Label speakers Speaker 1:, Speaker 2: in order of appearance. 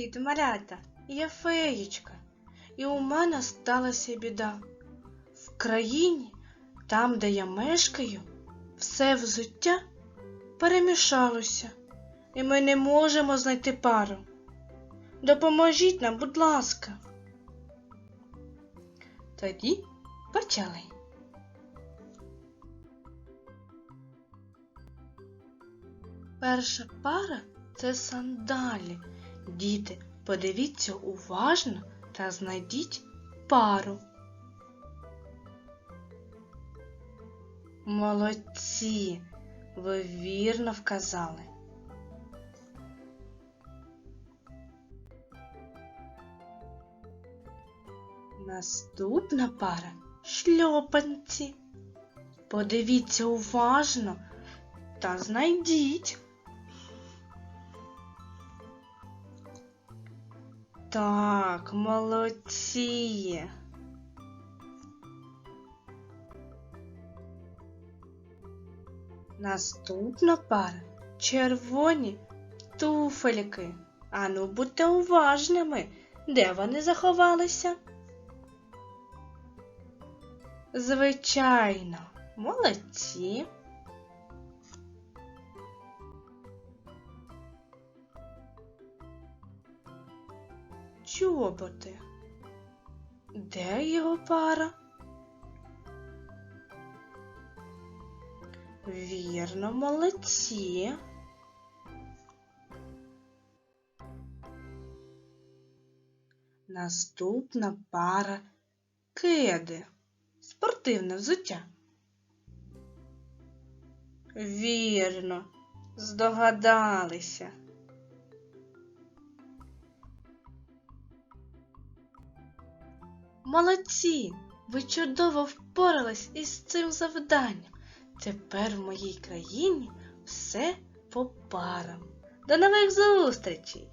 Speaker 1: Привіт, малята! Я феєчка, і у мене сталася біда. В країні, там, де я мешкаю, все взуття перемішалося, і ми не можемо знайти пару. Допоможіть нам, будь ласка. Тоді почали. Перша пара це сандалі. Діти, подивіться уважно та знайдіть пару. Молодці, ви вірно вказали. Наступна пара шльопанці. Подивіться уважно та знайдіть. Так, молодці. Наступна пара червоні туфельки. Ану, будьте уважними, де вони заховалися? Звичайно, молодці. Чоботи. Де його пара? Вірно, молодці. Наступна пара кеди. Спортивне взуття. Вірно, здогадалися. Молодці! Ви чудово впорались із цим завданням. Тепер в моїй країні все по парам. До нових зустрічей!